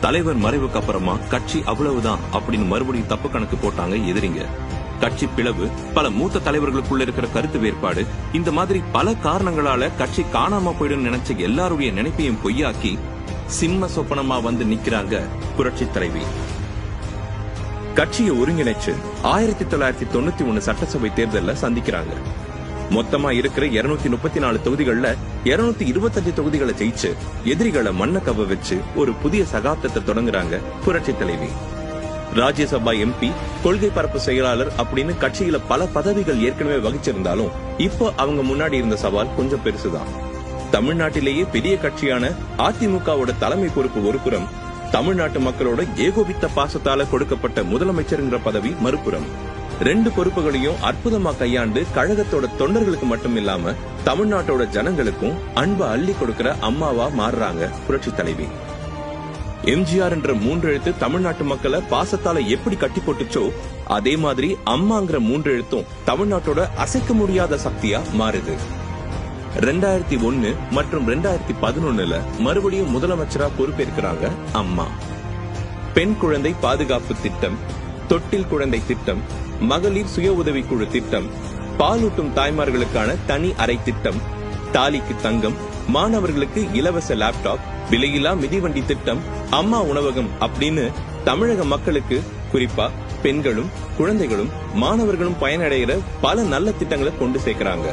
தலைவர் மறைவுக்கு அப்புறமா கட்சி அவ்வளவுதான் அப்படின்னு மறுபடியும் தப்பு கணக்கு போட்டாங்க எதிரிங்க. கட்சி பிளவு பல மூத்த தலைவர்களுக்குள்ள இருக்கிற கருத்து வேறுபாடு இந்த மாதிரி பல காரணங்களால கட்சி காணாம போயிடும் நினைச்ச எல்லாருடைய நினைப்பையும் பொய்யாக்கி சிம்ம சொப்பனமா வந்து நிக்கிறாங்க புரட்சி தலைவி. கட்சியை ஒருங்கிணைச்சு ஆயிரத்தி தொள்ளாயிரத்தி தொண்ணூத்தி ஒண்ணு சட்டசபை தேர்தல்ல சந்திக்கிறாங்க. மொத்தமா இருக்கிற இருநூத்தி முப்பத்தி நாலு தொகுதிகள்ல இருநூத்தி இருபத்தஞ்சு தொகுதிகளை ஜெயிச்சு எதிரிகளை மண்ண கவ வச்சு ஒரு புதிய சகாப்தத்தை தொடங்குறாங்க புரட்சி தலைவி. ராஜ்யசபா எம்பி கொள்கை பரப்பு செயலாளர் அப்படின்னு கட்சியில பல பதவிகள் ஏற்கனவே வகிச்சிருந்தாலும் இப்போ அவங்க முன்னாடி இருந்த சவால் கொஞ்சம் பெருசுதான். தமிழ்நாட்டிலேயே பெரிய கட்சியான அதிமுகவோட தலைமை பொறுப்பு ஒருபுறம் தமிழ்நாட்டு மக்களோட ஏகோபித்த பாசத்தால கொடுக்கப்பட்ட முதலமைச்சருங்கிற பதவி மறுபுறம். ரெண்டு பொறுப்புகளையும் அற்புதமா கையாண்டு கழகத்தோட தொண்டர்களுக்கு மட்டும் இல்லாம தமிழ்நாட்டோட ஜனங்களுக்கும் அன்பை அள்ளி கொடுக்கிற அம்மாவா மாறுறாங்க புரட்சி தலைவி. எம்ஜிஆர் என்ற மூன்று எழுத்து தமிழ்நாட்டு மக்களை பாசத்தால எப்படி கட்டி போட்டுச்சோ அதே மாதிரி அம்மாங்கிற மூன்று எழுத்தும் தமிழ்நாட்டோட அசைக்க முடியாத சக்தியா மாறுது. ரெண்டாயிரத்தி ஒன்னு மற்றும் ரெண்டாயிரத்தி பதினொன்னுல மறுபடியும் முதலமைச்சரா பொறுப்பேற்கிறாங்க அம்மா. பெண் குழந்தை பாதுகாப்பு திட்டம் தொட்டில் குழந்தை திட்டம் மகளிர் சுய உதவிக்குழு திட்டம் பாலூட்டும் தாய்மார்களுக்கான தனி அறை திட்டம் தாலிக்கு தங்கம் மாணவர்களுக்கு இலவச லேப்டாப் விலையில்லா மிதிவண்டி திட்டம் அம்மா உணவகம் அப்படின்னு தமிழக மக்களுக்கு குறிப்பா பெண்களும் குழந்தைகளும் மாணவர்களும் பயனடைகிற பல நல்ல திட்டங்களை கொண்டு சேர்க்கிறாங்க.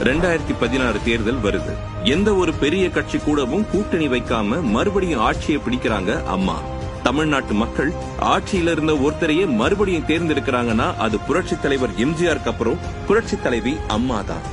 ரெண்டாயிரத்தி பதினாறு தேர்தல் வருது. எந்த ஒரு பெரிய கட்சி கூடவும் கூட்டணி வைக்காம மறுபடியும் ஆட்சியை பிடிக்கிறாங்க அம்மா. தமிழ்நாட்டு மக்கள் ஆட்சியில இருந்த ஒருத்தரையே மறுபடியும் தேர்ந்தெடுக்கிறாங்கன்னா அது புரட்சி தலைவர் எம்ஜிஆருக்கு அப்புறம் புரட்சி தலைவி அம்மா தான்